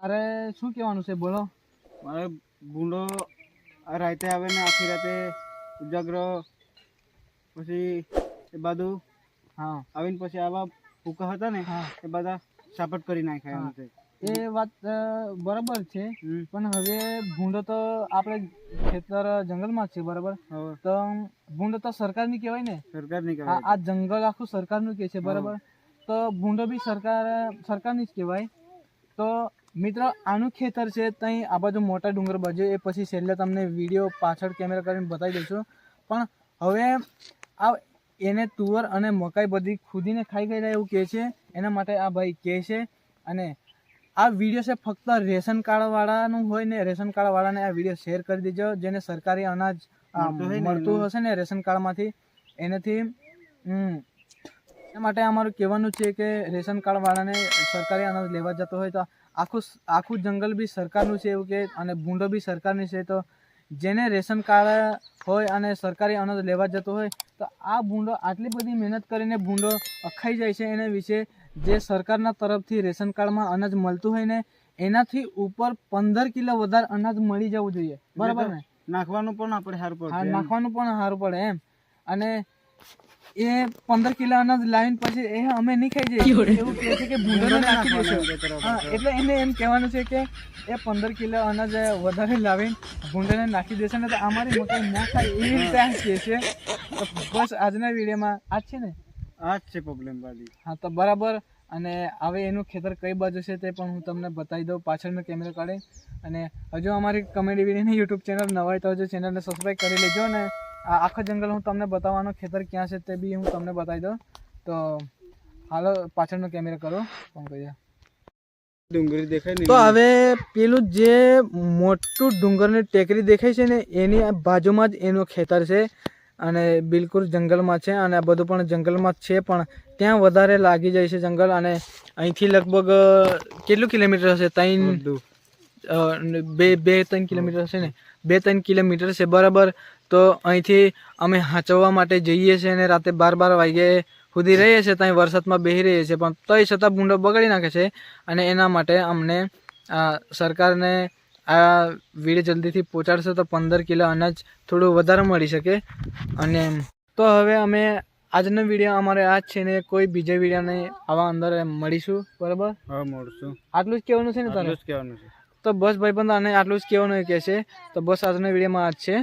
તારે શું કહેવાનું છે? બોલો. મારે ભૂંડો રાતે આવે ને આખી રાતે ઉજાગરો પછી એ બધું હા. આવીને પછી આવા ભૂકા હતા ને એ બધા સાપટ કરી નાખ્યા એમ છે એ વાત બરાબર છે પણ હવે ભૂંડો તો આપણે ખેતર જંગલમાં છે બરાબર? તો ભૂંડો તો સરકારની કહેવાય ને? સરકારની કહેવાય આ આ જંગલ આખું સરકારનું કે છે બરાબર? તો ભૂંડો બી સરકાર સરકારની જ કહેવાય. તો મિત્ર આનું ખેતર છે ત્યાં આ બાજુ મોટા ડુંગર બાજુ. એ પછી છેલ્લે તમને વીડિયો પાછળ કેમેરા કરીને બતાવી દઈશું. પણ હવે આ એને તુવર અને મકાઈ બધી ખુદીને ખાઈ ગયેલા એવું કહે છે. એના માટે આ ભાઈ કહે છે. અને આ વીડિયો છે ફક્ત રેશન કાર્ડવાળાનું હોય ને રેશન કાર્ડવાળાને આ વીડિયો શેર કરી દેજો. જેને સરકારી અનાજ મળતું. હશે ને રેશન કાર્ડમાંથી એનાથી હમ એ માટે અમારું કહેવાનું છે કે રેશન કાર્ડ વાળાને સરકારી અનાજ લેવા જતો હોય તો આખું આખું જંગલ બી સરકારનું છે એવું કે અને ભૂંડો બી સરકારની છે તો જેને રેશન કાર્ડ હોય અને સરકારી અનાજ લેવા જતો હોય તો આ ભૂંડો આટલી બધી મહેનત કરીને ભૂંડો અખાઈ જાય છે એના વિશે જે સરકારના તરફથી રેશન કાર્ડમાં અનાજ મળતું હોય ને એનાથી ઉપર પંદર કિલો વધારે અનાજ મળી જવું જોઈએ. બરાબર ને? નાખવાનું પણ આપણે સારું પડે. નાખવાનું પણ સારું પડે એમ. અને એ પંદર કિલો અનાજ લાવીને પછી એ અમે નહીં ખાઈ જઈએ. એવું કહે છે કે ભૂંડોને નાખી દેશો. એટલે એને એમ કહેવાનું છે કે એ પંદર કિલો અનાજ વધારે લાવીને ભૂંડોને નાખી દેશે ને તો અમારી મકાઈ ના ખાય એવી રીતે આ કહે છે. તો બસ આજના વિડીયોમાં આ જ છે ને? આ જ છે પ્રોબ્લેમ વાળી હા તો બરાબર. અને હવે એનું ખેતર કઈ બાજુ છે તે પણ હું તમને બતાવી દઉં. પાછળનો કેમેરો કાઢે અને હજુ અમારી કમેડી વિડીયોની યુટ્યુબ ચેનલ નવા હોય તો હજુ ચેનલને સબસ્ક્રાઈબ કરી લેજો અને આ આખા જંગલ હું તમને બતાવવાનો ખેતર ક્યાં છે તે બી હું તમને બતાવી દઉં. તો હાલો પાછળનો કેમેરા કરો કરીએ. ડુંગળી દેખાય તો હવે પેલું જે મોટું ડુંગરની ટેકરી દેખાય છે ને એની બાજુમાં જ એનું ખેતર છે અને બિલકુલ જંગલમાં છે અને આ બધું પણ જંગલમાં જ છે પણ ત્યાં વધારે લાગી જાય છે જંગલ અને અહીંથી લગભગ કેટલું કિલોમીટર હશે? ત્રણ બે બે ત્રણ કિલોમીટર હશે ને? બે ત્રણ કિલોમીટર છે બરાબર. તો અહીંથી અમે હાંચવવા માટે જઈએ છીએ અને રાતે બાર બાર વાગ્યે સુધી રહીએ છીએ ત્યાં વરસાદમાં બેસી રહીએ છીએ. પણ તોય છતાં ભૂંડો બગાડી નાખે છે અને એના માટે અમને આ સરકારને આ વીડ જલ્દીથી પહોંચાડશે તો પંદર કિલો અનાજ થોડું વધારે મળી શકે. અને તો હવે અમે આજનો વીડિયો અમારે આ જ છે ને કોઈ બીજા વિડીયોને આવા અંદર મળીશું બરાબર? હા મળશું. આટલું જ કહેવાનું છે ને તારે? કહેવાનું છે. તો બસ ભાઈ પણ આને આટલું જ કહેવાનું કહે છે. તો બસ આજના વિડીયોમાં આ જ છે.